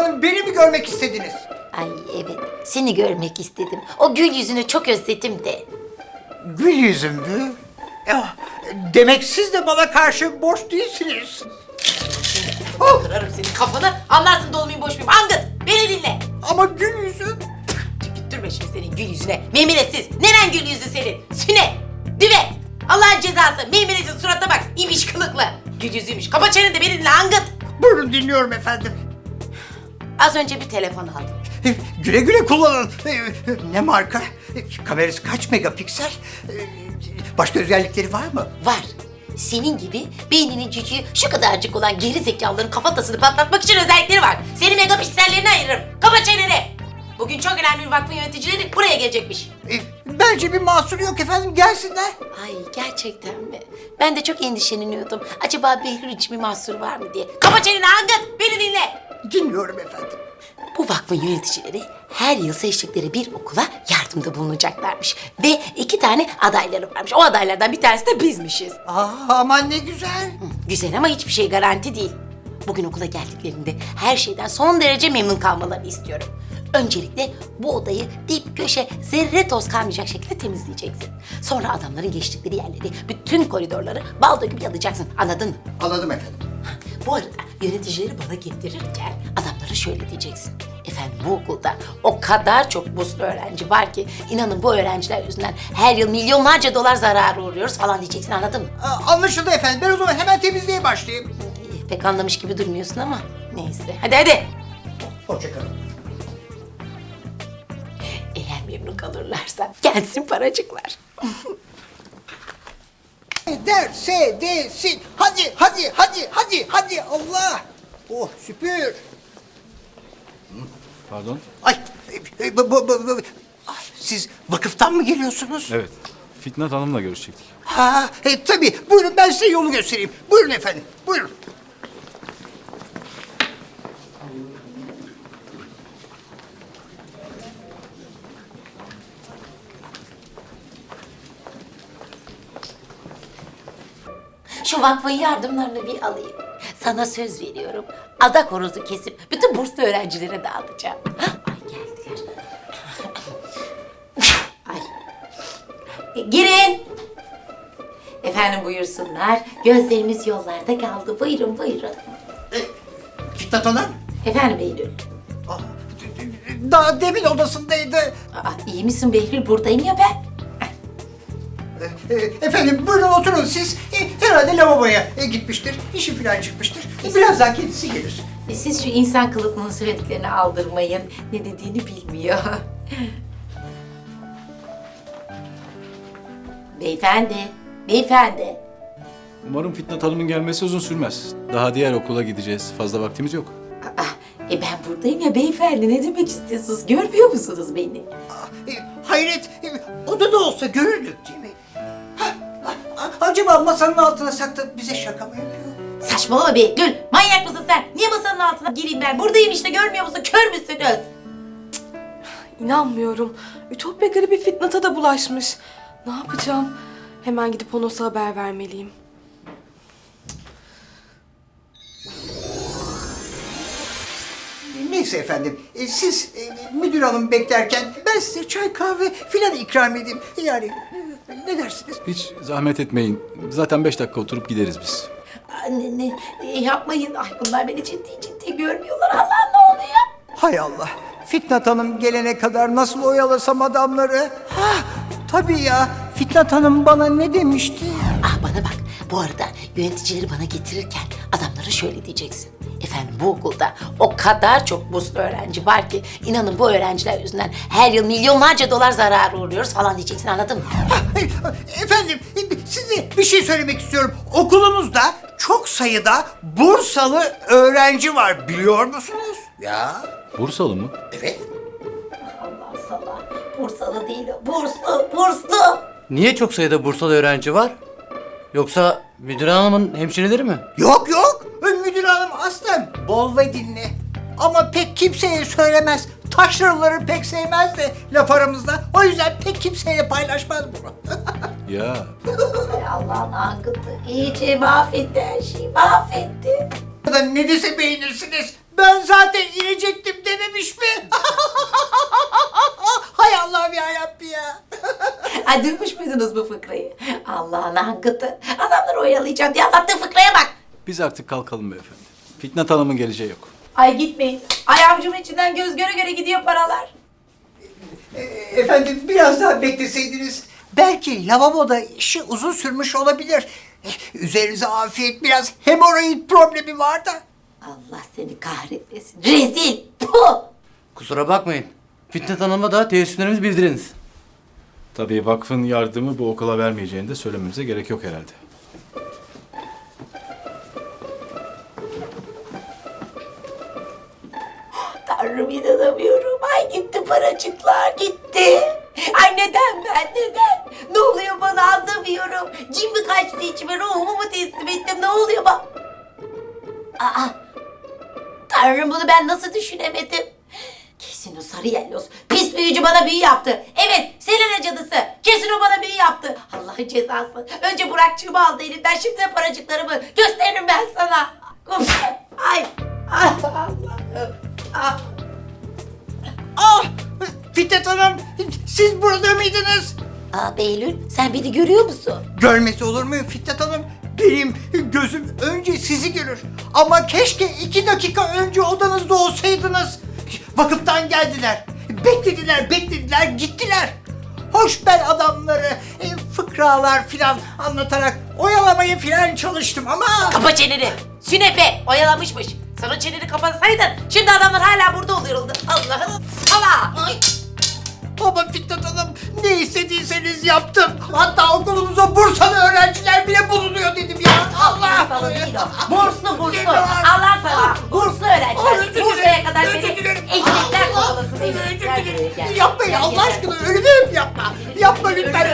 Hanım beni mi görmek istediniz? Ay evet, seni görmek istedim. O gül yüzünü çok özledim de. Gül yüzüm mü? Ya, demek siz de bana karşı boş değilsiniz. Oh, Kırarım senin kafanı, anlarsın dolu muyum boş muyum. Angıt, beni dinle. ama gül yüzüm. Gittirme şimdi senin gül yüzüne. Meymenetsiz. Neren gül yüzü senin? Süne. Düve. Allah'ın cezası. Meymenetsiz surata bak. İbiş kılıklı. Gül yüzüymüş. Kapa çeneni de beni dinle Angıt. Buyurun dinliyorum efendim. Az önce bir telefon aldım. Güle güle kullanın. Ne marka? Kamerası kaç megapiksel? Başka özellikleri var mı? Var. Senin gibi beyninin cücüğü şu kadarcık olan geri zekalıların kafatasını patlatmak için özellikleri var. Seni megapiksellerini ayırırım. Kapa çeneni. Bugün çok önemli bir vakfın yöneticileri buraya gelecekmiş. Bence bir mahsuru yok efendim gelsinler. Ay gerçekten mi? Ben de çok endişeleniyordum. Acaba Behlül için bir mahsur var mı diye. Kapa çeneni Angıt. Beni dinle. Dinliyorum efendim. Bu vakfın yöneticileri her yıl seçtikleri bir okula yardımda bulunacaklarmış. Ve iki tane adayları varmış. O adaylardan bir tanesi de bizmişiz. Aa, aman ne güzel. Güzel ama hiçbir şey garanti değil. Bugün okula geldiklerinde her şeyden son derece memnun kalmalarını istiyorum. Öncelikle bu odayı dip köşe zerre toz kalmayacak şekilde temizleyeceksin. Sonra adamların geçtikleri yerleri, bütün koridorları bal döküp yalayacaksın. Anladın mı? Anladım efendim. Bu arada yöneticileri bana getirirken adamlara şöyle diyeceksin. Efendim bu okulda o kadar çok burslu öğrenci var ki inanın bu öğrenciler yüzünden her yıl milyonlarca dolar zarara uğruyoruz falan diyeceksin anladın mı? Aa, anlaşıldı efendim. Ben o zaman hemen temizliğe başlayayım. Ee, Pek anlamış gibi durmuyorsun ama neyse. Hadi hadi. Hoşçakalın. Eğer memnun kalırlarsa gelsin paracıklar. Derse desin. Hadi, hadi, hadi, hadi, hadi. Allah. Oh, süpür. Pardon? Ay, e, bu, bu, bu, bu- Ay, Siz vakıftan mı geliyorsunuz? Evet. Fitnat Hanım'la görüşecektik. Ha, e, tabii. Buyurun ben size yolu göstereyim. Buyurun efendim, buyurun. Şu vakfın yardımlarını bir alayım. Sana söz veriyorum. Adak horozu kesip bütün burslu öğrencilere dağıtacağım. Ay geldiler. Ay. E, Girin. Efendim buyursunlar. Gözlerimiz yollarda kaldı. Buyurun buyurun. Fitnat Hanım. Efendim Behlül. Aa, Daha demin odasındaydı. Aa, iyi misin Behlül? Buradayım ya ben. E, e, Efendim buyurun oturun siz. E, Herhalde lavaboya e, gitmiştir. İşi falan çıkmıştır. E, Birazdan kendisi gelir. E, Siz şu insan kılıklığının söylediklerini aldırmayın. Ne dediğini bilmiyor. beyefendi, beyefendi. Umarım Fitnat Hanım'ın gelmesi uzun sürmez. Daha diğer okula gideceğiz. Fazla vaktimiz yok. Aa, e ben buradayım ya beyefendi. Ne demek istiyorsunuz? Görmüyor musunuz beni? E, Hayret, e, odada olsa görürdük ha, acaba masanın altına saklayıp bize şaka mı yapıyor? Saçmalama Behlül. Manyak mısın sen? Niye masanın altına gireyim ben? Buradayım işte görmüyor musun? Kör müsünüz? İnanmıyorum. Ütopya gribi Fitnat'a da bulaşmış. Ne yapacağım? Hemen gidip Honos'a haber vermeliyim. Neyse efendim, e, siz e, müdür hanım beklerken ben size çay kahve filan ikram edeyim. Yani ne dersiniz? Hiç zahmet etmeyin. Zaten beş dakika oturup gideriz biz. Aa, Ne, ne, e, yapmayın. Ay bunlar beni ciddi ciddi görmüyorlar. Allah ne oluyor? Hay Allah, Fitnat Hanım gelene kadar nasıl oyalasam adamları? Ha, tabii ya, Fitnat Hanım bana ne demişti? Ah bana bak. Bu arada yöneticileri bana getirirken adamlara şöyle diyeceksin. Efendim bu okulda o kadar çok burslu öğrenci var ki inanın bu öğrenciler yüzünden her yıl milyonlarca dolar zarara uğruyoruz falan diyeceksin anladın mı? E, Efendim, size bir şey söylemek istiyorum. Okulunuzda çok sayıda Bursalı öğrenci var, biliyor musunuz? Ya, Bursalı mı? evet. Allah sana. Bursalı değil o. Burslu, burslu. Niye çok sayıda Bursalı öğrenci var? Yoksa müdür hanımın hemşireleri mi? Yok yok, Aslım bol ve dinle. Ama pek kimseye söylemez. Taşraları pek sevmez de laf aramızda. O yüzden pek kimseyle paylaşmaz bunu. Ya Ay Allah'ın angıtı iyice mahvetti her şeyi mahvetti. Ya da ne dese beğenirsiniz. Ben zaten inecektim dememiş mi? Hay Allah'ım ya ya. Ay duymuş muydunuz bu fıkrayı? Allah'ın angıtı adamları oyalayacağım diye anlattığı fıkraya bak. biz artık kalkalım beyefendi. Fitnat Hanım'ın geleceği yok. Ay gitmeyin. Ay avucumun içinden göz göre göre gidiyor paralar. E, efendim biraz daha bekleseydiniz belki lavaboda işi uzun sürmüş olabilir. E, Üzerinize afiyet biraz hemoroid problemi var da. Allah seni kahretmesin. Rezil. Puh. Kusura bakmayın. Fitnat Hanım'a da teessüflerimizi bildiriniz. Tabii vakfın yardımı bu okula vermeyeceğini de söylememize gerek yok herhalde. Gitti. Ay neden ben neden? Ne oluyor bana anlamıyorum. Cin mi kaçtı içime ruhumu mu teslim ettim ne oluyor bana? Aa, Tanrım bunu ben nasıl düşünemedim? Kesin o sarı yellos pis büyücü bana büyü yaptı. Evet Selena cadısı kesin o bana büyü yaptı. Allah'ın cezası. Önce Burakçığımı aldı elimden şimdi de paracıklarımı gösteririm ben sana. Uf. Ay. Allah'ım. Ah. Ah! Fitnat Hanım siz burada mıydınız? Aa Behlül sen beni görüyor musun? Görmesi olur mu Fitnat Hanım? Benim gözüm önce sizi görür. Ama keşke iki dakika önce odanızda olsaydınız. Vakıftan geldiler. Beklediler, beklediler, gittiler. Hoş ben adamları e, fıkralar filan anlatarak oyalamaya filan çalıştım ama... Kapa çeneni. Sünepe oyalamışmış. Sen o çeneni kapatsaydın şimdi adamlar hala burada oluyordu. Allah'ın sala. Ay! Ama Fitnat Hanım ne istediyseniz yaptım. Hatta okulumuza Bursalı öğrenciler bile bulunuyor dedim ya. Allah! Falan değil o. Burslu burslu. Allah sana. Burslu öğrenciler. Bursa'ya kadar seni kovalasın. Gel buraya dilerim. gel. Yapmayın Gel, Allah aşkına ölümü yapma. Yapma lütfen